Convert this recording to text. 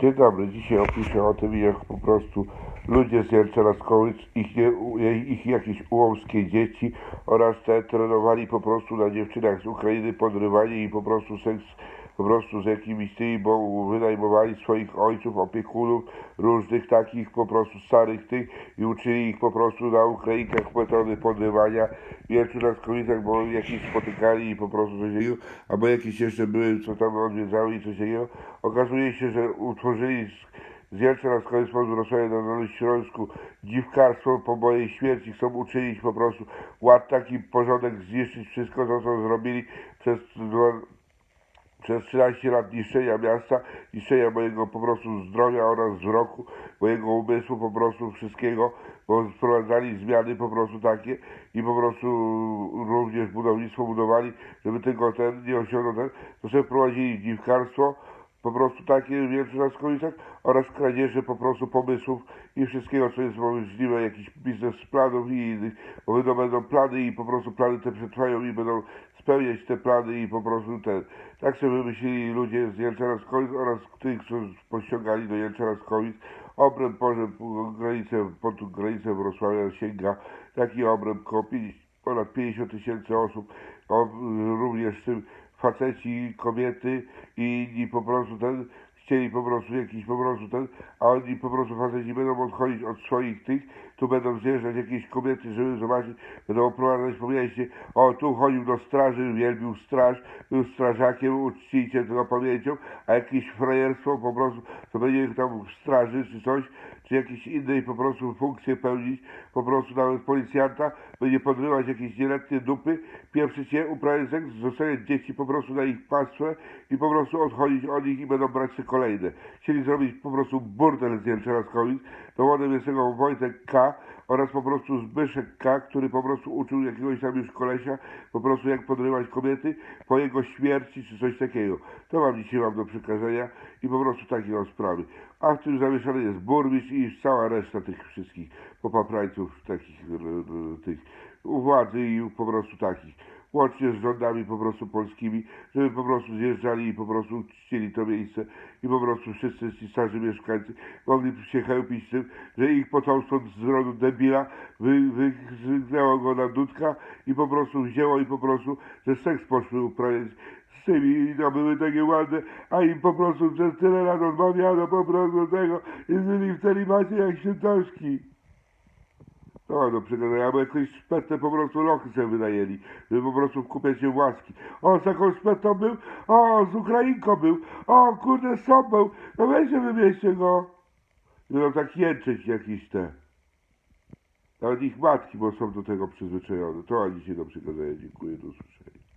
Dzień dobry, dzisiaj opiszę o tym, jak po prostu ludzie z Jelczaraskowic, ich, ich jakieś ułomskie dzieci oraz te trenowali po prostu na dziewczynach z Ukrainy, podrywali i po prostu seks po prostu z jakimiś tymi, bo wynajmowali swoich ojców, opiekunów, różnych takich po prostu starych tych i uczyli ich po prostu na Ukrainkach metody podrywania w Jelczaraskowicach, bo jakieś spotykali i po prostu coś takiego, albo jakieś jeszcze były, co tam odwiedzały i coś takiego. Okazuje się, że utworzyli z, z Jelczaraskowic pod Wrocławiem na Dolnym Śląsku dziwkarstwo po mojej śmierci, chcą uczynić po prostu ład taki porządek, zniszczyć wszystko to, co zrobili przez przez 13 lat niszczenia miasta, niszczenia mojego po prostu zdrowia oraz wzroku, mojego umysłu, po prostu wszystkiego, bo wprowadzali zmiany po prostu takie i po prostu również budownictwo budowali, żeby tylko ten nie osiągnął ten, to sobie wprowadzili dziwkarstwo, po prostu takie wielkie na skolicach oraz kradzieże po prostu pomysłów i wszystkiego, co jest możliwe, jakichś biznesplanów i innych, bo będą, będą plany i po prostu plany te przetrwają i będą spełniać te plany i po prostu ten. Tak sobie wymyślili ludzie z Jelczaraskowic oraz tych, którzy pościągali do Jelczaraskowic. Obręb może granicę, pod granicę Wrocławia sięga taki obręb koło pięć- ponad 50 tysięcy osób, o, również tym faceci, kobiety i inni po prostu ten, chcieli po prostu jakiś po prostu ten, a oni po prostu faceci będą odchodzić od swoich tych, tu będą zjeżdżać jakieś kobiety, żeby zobaczyć, będą oprowadzać po mieście, o tu chodził do straży, wielbił straż, był strażakiem, uczcijcie tego pamięcią, a jakieś frajerstwo po prostu, to będzie tam w straży czy coś, czy jakieś innej po prostu funkcje pełnić, po prostu nawet policjanta, będzie podrywać jakieś nieletnie dupy, pieprzyć je, uprawiać seks, zostawiać dzieci po prostu na ich pastwę i po prostu odchodzić od nich i będą brać się kolejne. Chcieli zrobić po prostu burdel z Jelczaraskowic, dowodem jest tego Wojtek K. oraz po prostu Zbyszek K., który po prostu uczył jakiegoś tam już kolesia, po prostu jak podrywać kobiety po jego śmierci czy coś takiego. To wam dzisiaj mam do przekazania i po prostu takie sprawy. A w tym zamieszany jest burmistrz i cała reszta tych wszystkich popaprańców takich tych u władzy i po prostu takich. Łącznie z rządami po prostu polskimi, żeby po prostu zjeżdżali i po prostu czcili to miejsce i po prostu wszyscy ci starzy mieszkańcy mogli się chełpić tym, że ich potomstwo z rodu debila wy, wygnęło go na dudka i po prostu wzięło i po prostu, że seks poszły uprawiać z tymi i to były takie ładne, a im po prostu przez tyle lat odmawiano po prostu tego i żyli w celibacie jak świętoszki. No, do przekazania, bo jakąś szpetę po prostu lochy sobie wynajęli, żeby po prostu wkupiać się łaski. O, z taką szpetą był, o, z Ukrainką był, o, kurde, z był, no weźcie wymieście go. Będą tak jęczeć jakieś te. Nawet ich matki, bo są do tego przyzwyczajone. To a dzisiaj do przekazania. Dziękuję, do usłyszenia.